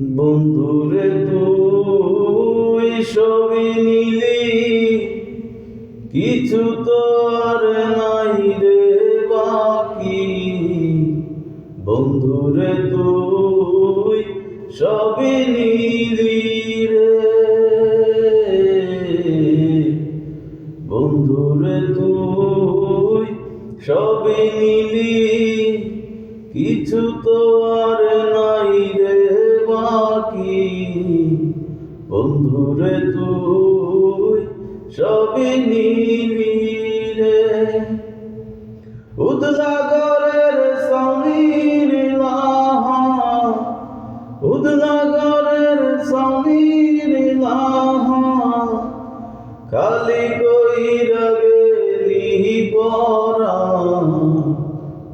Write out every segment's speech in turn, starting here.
বন্ধুরে তুই সবই নিলি। কিছু তো আর নাই রে বাকি। বন্ধুরে তুই সবই নিলি রে। বন্ধুরে তুই সবই নিলি। কিছু তো আর নাই বন্ধুরে তুই সবই নিলি রে উদলাগরের সমীর লাহা। উদলাগরের সমীর লাহা। খালি কই গেলি পরা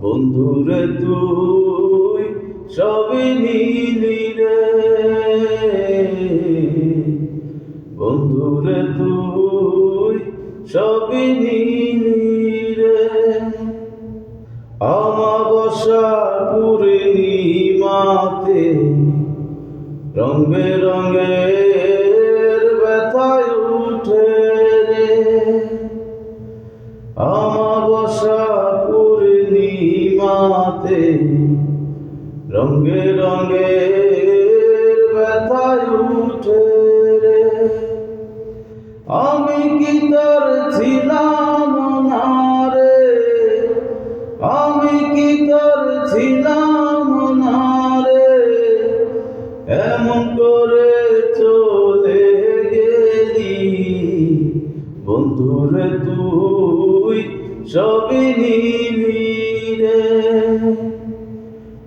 বন্ধুরে তুই সবই নিলি বন্ধুরে তুই সবই নিলি রে। আমাবসা পূর্ণিমাতে রঙ বেরঙের ব্যথায় উঠে রে। রঙে রঙের ব্যথায় উঠে তোর ছিলাম না রে। এমন করে চলে গেলি। বন্ধুরে তুই সবই নিলি রে।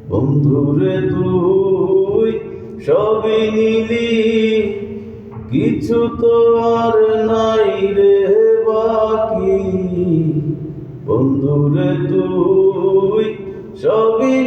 বন্ধুরে তুই সবই নিলি। কিছু তো আর নাই রে। সবই